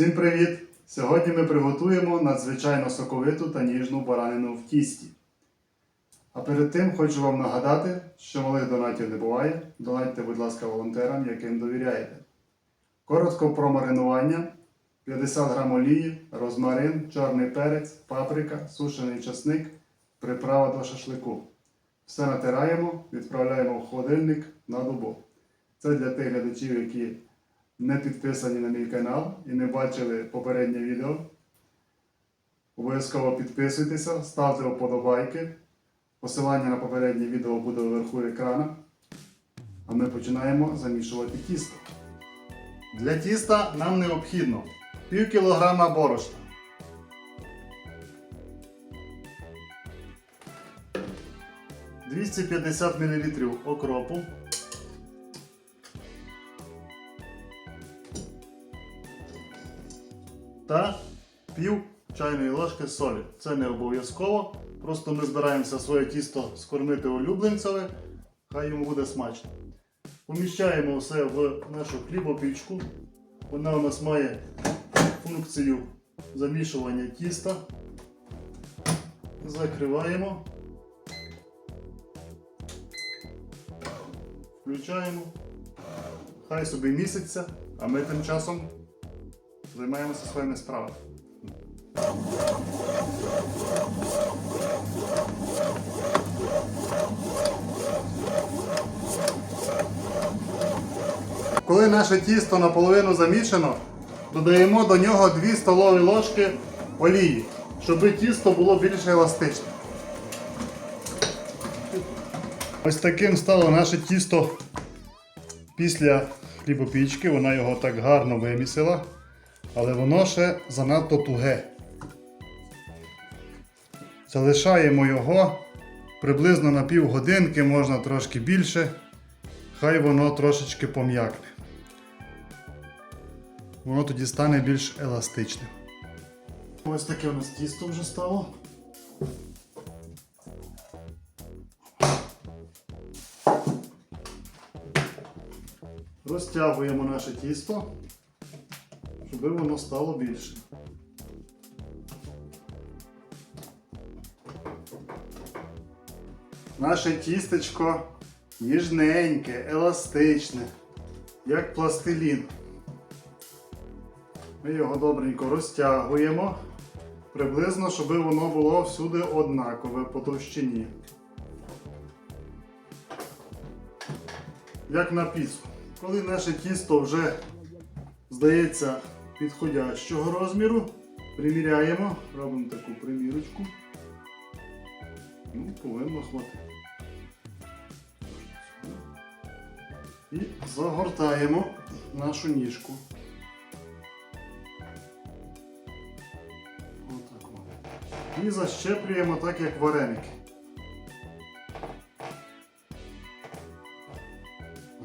Всім привіт! Сьогодні ми приготуємо надзвичайно соковиту та ніжну баранину в тісті. А перед тим хочу вам нагадати, що малих донатів не буває. Донатьте, будь ласка, волонтерам, яким довіряєте. Коротко про маринування: 50 г олії, розмарин, чорний перець, паприка, сушений часник, приправа до шашлику. Все натираємо, відправляємо в холодильник на добу. Це для тих глядачів, які не підписані на мій канал і не бачили попереднє відео. Обов'язково підписуйтеся, ставте вподобайки. Посилання на попереднє відео буде вверху екрана. А ми починаємо замішувати тісто. Для тіста нам необхідно пів кілограма борошна. Двісті п'ятдесят мл окропу. Та пів чайної ложки солі. Це не обов'язково. Просто ми збираємося своє тісто скормити улюбленцеві, хай йому буде смачно. Поміщаємо все в нашу хлібопічку. Вона у нас має функцію замішування тіста. Закриваємо. Включаємо. Хай собі місяця, а ми тим часом займаємося своїми справами. Коли наше тісто наполовину замішано, додаємо до нього 2 столові ложки олії, щоб тісто було більш еластичне. Ось таким стало наше тісто після хлібопічки. Вона його так гарно вимісила але воно ще занадто туге. Залишаємо його приблизно на півгодинки, можна трошки більше, хай воно трошечки пом'якне. Воно тоді стане більш еластичним. Ось таке у нас тісто вже стало. Розтягуємо наше тісто щоб воно стало більше. Наше тістечко ніжненьке, еластичне, як пластилін. Ми його добренько розтягуємо, приблизно, щоб воно було всюди однакове по товщині. Як на піцу. Коли наше тісто вже здається, підходящого розміру. Приміряємо, робимо таку примірочку. Ну, повинно хватити. І загортаємо нашу ніжку. Отак. І защеплюємо так, як вареники.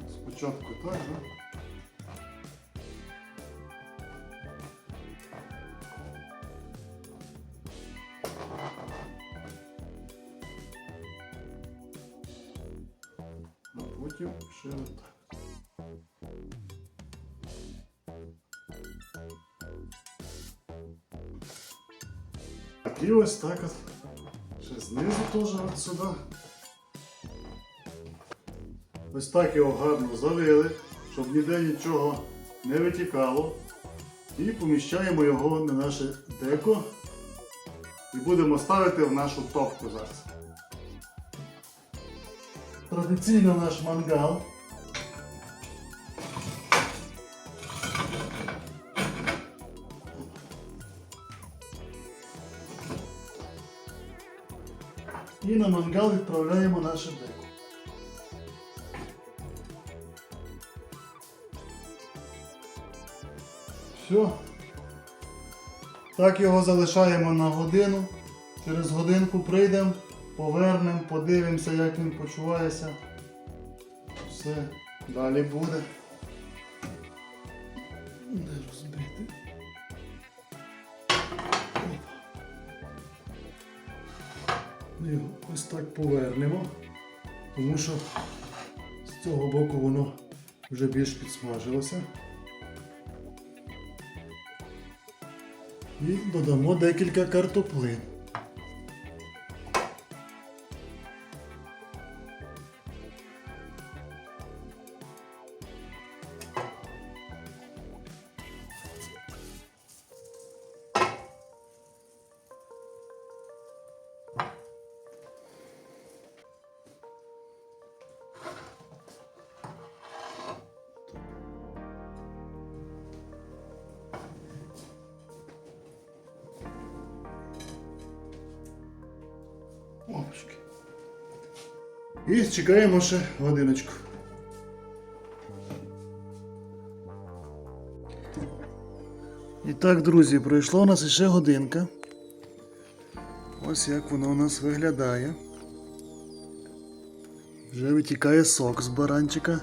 Спочатку так, да? Потім ще. Так, і ось так от. Ще знизу теж от сюди. Ось так його гарно залили, щоб ніде нічого не витікало. І поміщаємо його на наше деко і будемо ставити в нашу топку зараз. Традиційно наш мангал. І на мангал відправляємо наше деко. Все. Так його залишаємо на годину. Через годинку прийдемо, повернемо, подивимося, як він почувається. Все, далі буде. Де розбити? Ми його ось так повернемо, тому що з цього боку воно вже більш підсмажилося. І додамо декілька картоплин. І чекаємо ще годиночку. І так, друзі, пройшла у нас ще годинка. Ось як воно у нас виглядає. Вже витікає сок з баранчика.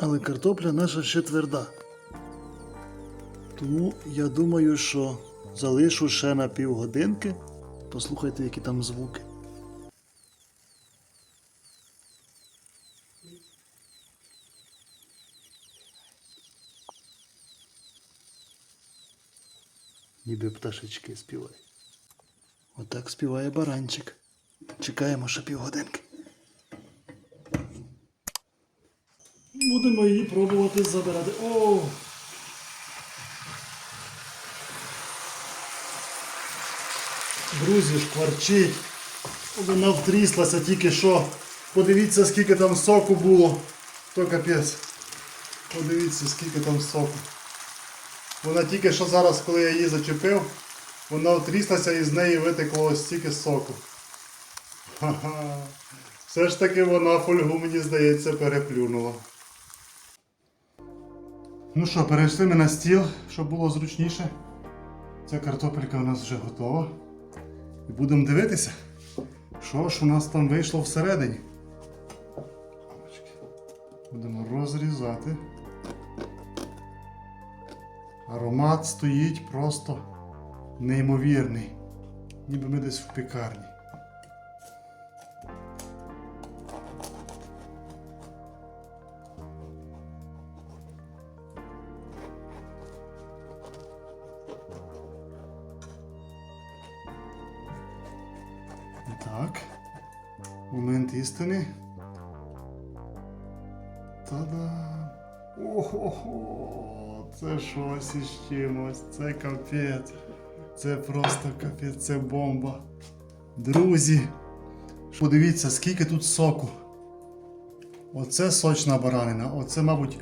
Але картопля наша ще тверда. Тому я думаю, що залишу ще на півгодинки. Послухайте, які там звуки. Ніби пташечки співають. Отак співає баранчик. Чекаємо ще півгодинки. Будемо її пробувати забирати. О! Друзі, шкварчить. Вона втріслася тільки що. Подивіться, скільки там соку було. То капець. Подивіться, скільки там соку. Вона тільки що зараз, коли я її зачепив, вона втріслася і з неї витекло ось стільки соку. Ха-ха. Все ж таки вона фольгу, мені здається, переплюнула. Ну що, перейшли ми на стіл, щоб було зручніше. Ця картопелька у нас вже готова. І будемо дивитися, що ж у нас там вийшло всередині. Будемо розрізати. Аромат стоїть просто неймовірний. Ніби ми десь в пекарні. Так. Момент істини. Та-дам! Ого! Це щось із чимось. Це капець. Це просто капець, це бомба. Друзі, подивіться, скільки тут соку. Оце сочна баранина. Оце, мабуть,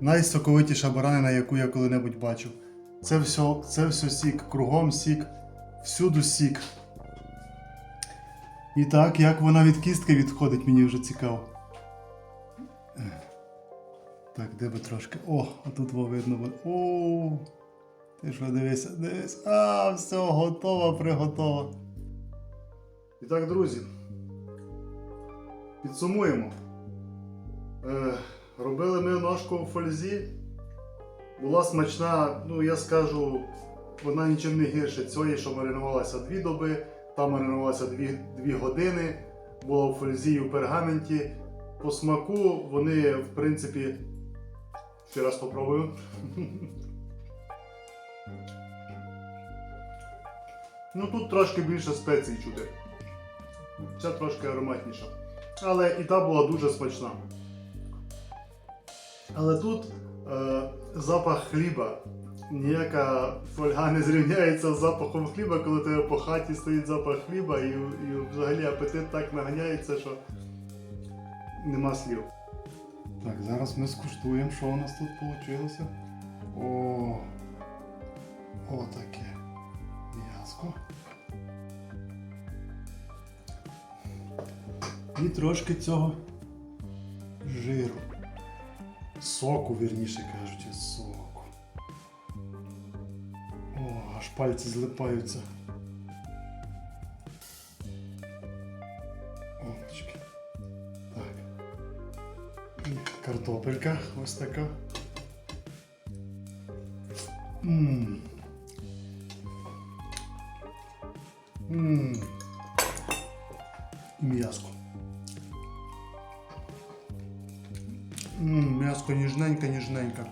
найсоковитіша баранина, яку я коли-небудь бачив. Це все, це все сік, кругом сік, всюду сік. І так, як вона від кістки відходить, мені вже цікаво. Так, де би трошки. О, а тут видно. буде. О, ти що дивися, дивись. А, все, готово, приготово. І так, друзі. Підсумуємо. Е, робили ми ножку в фользі. Була смачна, ну я скажу, вона нічим не гірше цієї, що маринувалася дві доби, там маринувалася дві, дві години, була в фользі і в пергаменті. По смаку вони, в принципі, ще раз попробую. Ну тут трошки більше спецій чути. Ця трошки ароматніша. Але і та була дуже смачна. Але тут е, запах хліба. Ніяка фольга не зрівняється з запахом хліба, коли тебе по хаті стоїть запах хліба і, і взагалі апетит так наганяється, що нема слів. Так, зараз ми скуштуємо, що у нас тут вийшло. О, отаке м'яско. І трошки цього жиру. Соку, вірніше кажучи, соку. О, аж пальці злипаються. Картопелька ось така. Ммм. Ммм. І м'яско. Ммм, м'яско ніжненьке, ніжненьке.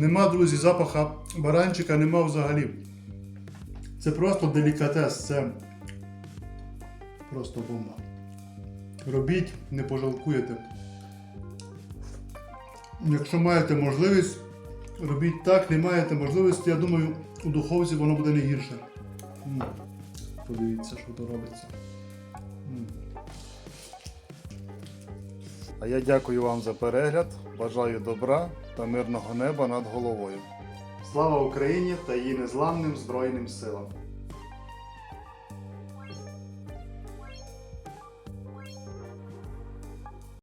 Нема, друзі, запаха баранчика нема взагалі. Це просто делікатес, це просто бомба. Робіть, не пожалкуєте. Якщо маєте можливість, робіть так, не маєте можливості, я думаю, у духовці воно буде не гірше. Подивіться, що то робиться. А я дякую вам за перегляд. Бажаю добра та мирного неба над головою. Слава Україні та її незламним Збройним силам!